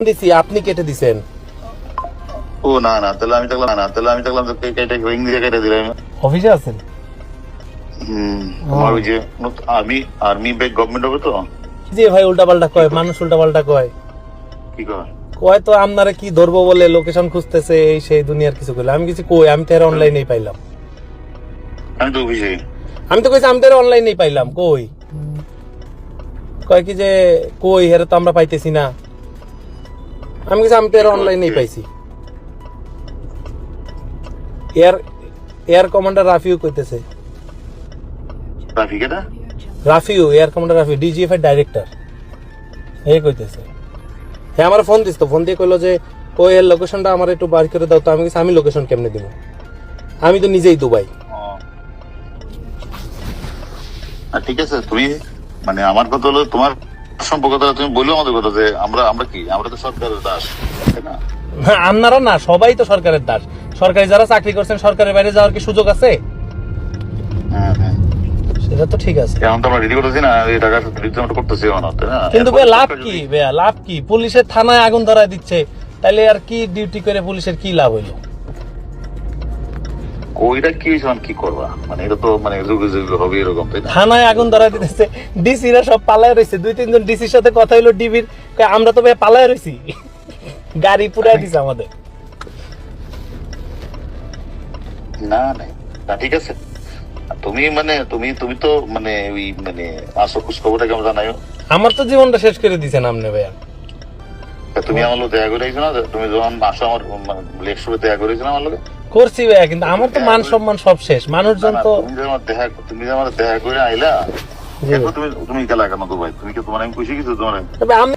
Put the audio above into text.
দিছি আপনি কেটে দিছেন। ও না না তাহলে আমি দেখলাম না তাহলে আমি দেখলাম যে কে- কেটে ইংরেজি কেটে দিলাম অফিসে আছেন? হুম ওই যে আর্মি আর্মি ব্যাগ গভর্নমেন্ট হবে তো? জি ভাই উল্টা পাল্টা কয় মানুষ উল্টা পাল্টা কয়। কি কর কয় তো আপনারা কি ধরবো বলে লোকেশন খুঁজতেছে এই সেই দুনিয়ার কিছু করলে আমি কিছু কই আমি তো এর অনলাইনেই পাইলাম। আমি তো অফিসে। আমি তো কইছি আমি তো এর অনলাইনেই পাইলাম কই? কয় কি যে কই হেরে তো আমরা পাইতেছি না। আমি কিছু আমি তো এর অনলাইনেই পাইছি। এয়ার এয়ার কমান্ডার রাফিউ কইতেছে। Rafiu air commander Rafiu DGF এর ডাইরেক্টর এই কইতেছে। হ্যাঁ আমার ফোন দিস তো ফোন দিয়ে কইলো যে ওই এর লোকেশনটা আমার একটু বার করে দাও তো আমি কিছু আমি লোকেশন কেমনে দিব? আমি তো নিজেই দুবাই। ঠিক আছে তুমি মানে আমার কথা হলো তোমার সম্পর্কতা তুমি বলল আমাদের কথা যে আমরা আমরা কি? আমরা তো সরকারের দাস তাই না? হ্যাঁ, আপনারা না সবাই তো সরকারের দাস। সরকারি যারা চাকরি করছেন সরকারের বাইরে যাওয়ার কি সুযোগ আছে? হ্যাঁ হ্যাঁ। সেটা তো ঠিক আছে। এখন তো আমরা রেডি করতেছি না এই টাকা করতেছি না? কিন্তু ভাই লাভ কি? ভাইয়া লাভ কি? পুলিশের থানায় আগুন ধরায় দিচ্ছে তাইলে আর কি ডিউটি করে পুলিশের কি লাভ হইল? ওইটা কি কি করবা? মানে এটা তো মানে যুগে যুগে হবে এরকম তাই না? থানায় আগুন ধরা দিতেছে। ডিসিরা সব পালায় রয়েছে দুই তিনজন ডিসির সাথে কথা হইল ডিবির। আমরা তো ভাই পালায় রয়েছি গাড়ি পুরাই দিছে আমাদের। না না। না ঠিক আছে। তুমি মানে তুমি তুমি তো মানে ওই মানে আসো খবরটা কেমন জানাইও? আমার তো জীবনটা শেষ করে দিছেন আপনি ভাইয়া তুমি আমার লোক দেখা করে আইছো না। তুমি যখন আসো আমার লেট শোতে দেখা করেছ না আমার লোকে করছি ভাইয়া কিন্তু আমার তো মান সম্মান সব শেষ। মানুষজন তো তুমি যে আমার দেখা তুমি যে আমার দেখা করে আইলা তুমি তুমি গেলা কেন দুবাই তুমি কি তোমার আমি খুশি কিছু? তোমার তবে আমি